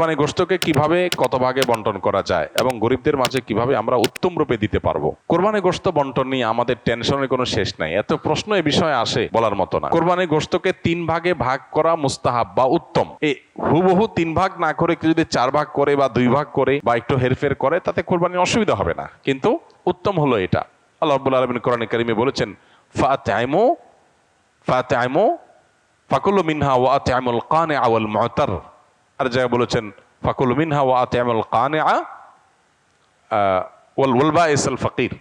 কোরবানি গোস্তকে কীভাবে, কত ভাগে বন্টন করা যায় এবং গরিবদের মাঝে কীভাবে আমরা উত্তম রূপে দিতে পারব? কোরবানি গোস্ত বন্টন নিয়ে আমাদের টেনশনের কোনো শেষ নাই। এত প্রশ্ন এ বিষয়ে আসে বলার মতো না। কোরবানি গোস্তকে তিন ভাগে ভাগ করা মুস্তাহাব বা উত্তম। এই হুবহু তিন ভাগ না করে কেউ যদি চার ভাগ করে বা দুই ভাগ করে বা একটু হেরফের করে, তাতে কোরবানির অসুবিধা হবে না। কিন্তু উত্তম হলো এটা। আল্লাহ রাব্বুল আলামিন কোরআন কারিমে বলেছেন, ফাতাইমু ফাতাইমু ফাকুলু মিনহা ওয়া আতিআমুল কানিআ ওয়াল মু'তার। আর জায়গায় বলেছেন ফাকুলু মিনহা ওয়া আতিআমুল কানিআ আহ, ওয়াল ওয়াল বাইস আল ফাকির।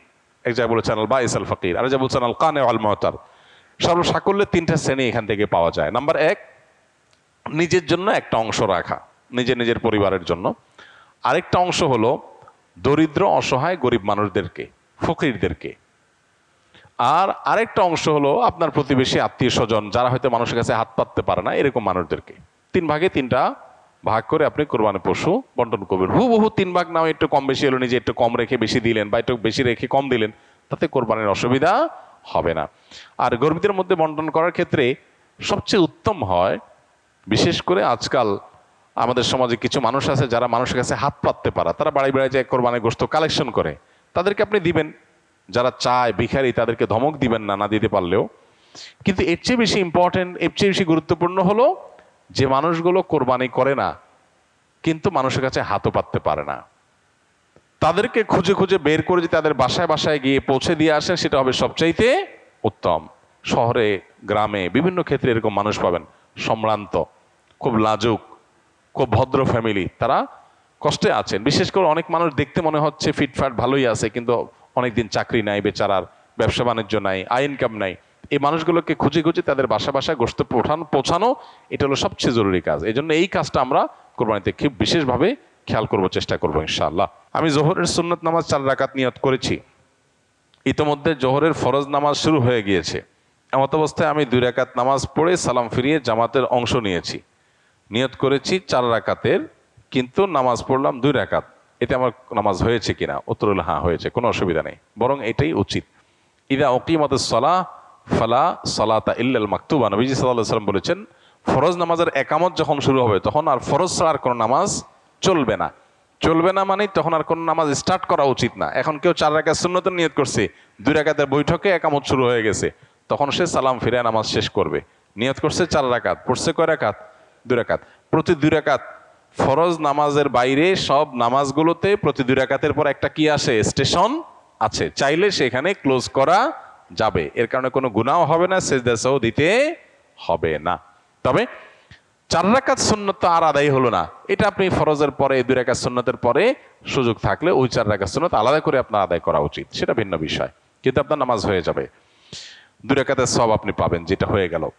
এক জায়গায় বলেছেন আল বাইস আল ফাকির আর জায়গায় বলছেন আল কানিআ ওয়াল মু'তার সর্বসাকল্যে তিনটা শ্রেণি এখান থেকে পাওয়া যায়। নাম্বার এক নিজের জন্য একটা অংশ রাখা নিজের নিজের পরিবারের জন্য। আরেকটা অংশ হলো দরিদ্র অসহায় গরিব মানুষদেরকে ফকিরদেরকে। আর আরেকটা অংশ হলো আপনার প্রতিবেশী আত্মীয় স্বজন যারা হয়তো মানুষের কাছে হাত পাততে পারে না এরকম মানুষদেরকে। তিন ভাগে তিনটা ভাগ করে আপনি কোরবানি পশু বন্টন করবেন। হু বহু তিন ভাগ নাও, একটু কম বেশি হলো, নিজে একটু কম রেখে বেশি দিলেন বা একটু বেশি রেখে কম দিলেন, তাতে কোরবানির অসুবিধা হবে না। আর গরিবদের মধ্যে বন্টন করার ক্ষেত্রে সবচেয়ে উত্তম হয়, বিশেষ করে আজকাল আমাদের সমাজে কিছু মানুষ আছে যারা মানুষের কাছে হাত পাততে পারে, তারা বাড়ি বাড়ি যায় কোরবানি গোস্ত কালেকশন করে। তাদেরকে আপনি দিবেন, যারা চায়, ভিখারি, তাদেরকে ধমক দিবেন না না দিতে পারলেও। কিন্তু এর চেয়ে বেশি ইম্পর্টেন্ট এর চেয়ে বেশি গুরুত্বপূর্ণ হলো যে মানুষগুলো কোরবানি করে না, কিন্তু মানুষের কাছে হাতও পাততে পারে না। তাদেরকে খুঁজে খুঁজে বের করে যে তাদের বাসায় বাসায় গিয়ে পৌঁছে দিয়ে আসেন, সেটা হবে সবচাইতে উত্তম। শহরে, গ্রামে, বিভিন্ন ক্ষেত্রে এরকম মানুষ পাবেন। সম্ভ্রান্ত, খুব লাজুক, খুব ভদ্র ফ্যামিলি তারা কষ্টে আছেন। বিশেষ করে অনেক মানুষ দেখতে মনে হচ্ছে ফিটফাট ভালোই আছে, কিন্তু অনেকদিন চাকরি নাই, বেচারার, ব্যবসা বাণিজ্য নাই, আয় ইনকাম নাই। এই মানুষগুলোকে খুঁজে খুঁজে তাদের বাসা বাসায় গোস্ত পৌঁছানো পৌঁছানো, এটা হলো সবচেয়ে জরুরি কাজ। এই জন্য এই কাজটা আমরা কোরবানিতে খুব বিশেষভাবে খেয়াল করব, চেষ্টা করব, ইনশাআল্লাহ। আমি জোহরের সুন্নত নামাজ চার রাকাত নিয়ত করেছি। ইতোমধ্যে জোহরের ফরজ নামাজ শুরু হয়ে গিয়েছে। এমত অবস্থায় আমি দুই রাকাত নামাজ পড়ে সালাম ফিরিয়ে জামাতের অংশ নিয়েছি। নিয়ত করেছি চার রাকাতের, কিন্তু নামাজ পড়লাম দুই রাকাত। এতে আমার নামাজ হয়েছে কিনা? উত্তর হ্যাঁ হয়েছে, কোনো অসুবিধা নেই। বরং এটাই উচিত। ইদা অকিমত সলা ফালা সালাতা ইল্লাল মাকতুবা। নবীজি সাল্লাহ সাল্লাম বলেছেন, ফরজ নামাজের একামত যখন শুরু হবে, তখন আর ফরজ ছাড়া আর কোনো নামাজ চলবে না। চলবে না মানে তখন আর কোনো নামাজ স্টার্ট করা উচিত না। এখন কেউ চার রাকাত সুন্নতের নিয়ত করছে, দুই রাকাতের বৈঠকে একামত শুরু হয়ে গেছে, তখন সে সালাম ফিরে নামাজ শেষ করবে। নিয়ত করছে চার রাকাত, পড়ছে কয় রাকাত? দুই রাকাত। প্রতি দুই রাকাত ফরজ নামাজের বাইরে সব নামাজগুলোতে প্রতি দুই রাকাতের পর একটা কি আসে? স্টেশন আছে। চাইলে সেখানে ক্লোজ করা যাবে। এর কারণে কোনো গুণাও হবে না সেজদাসও দিতে হবে না। তবে চার রাকাত সুন্নত তো আর আদায় হলো না। এটা আপনি ফরজের পরে, দুই রাকাত সুন্নতের পরে সুযোগ থাকলে ওই চার রাকাত সুন্নত আলাদা করে আপনার আদায় করা উচিত। সেটা ভিন্ন বিষয়। কিন্তু আপনার নামাজ হয়ে যাবে। দুই রাকাতের সব আপনি পাবেন, যেটা হয়ে গেল।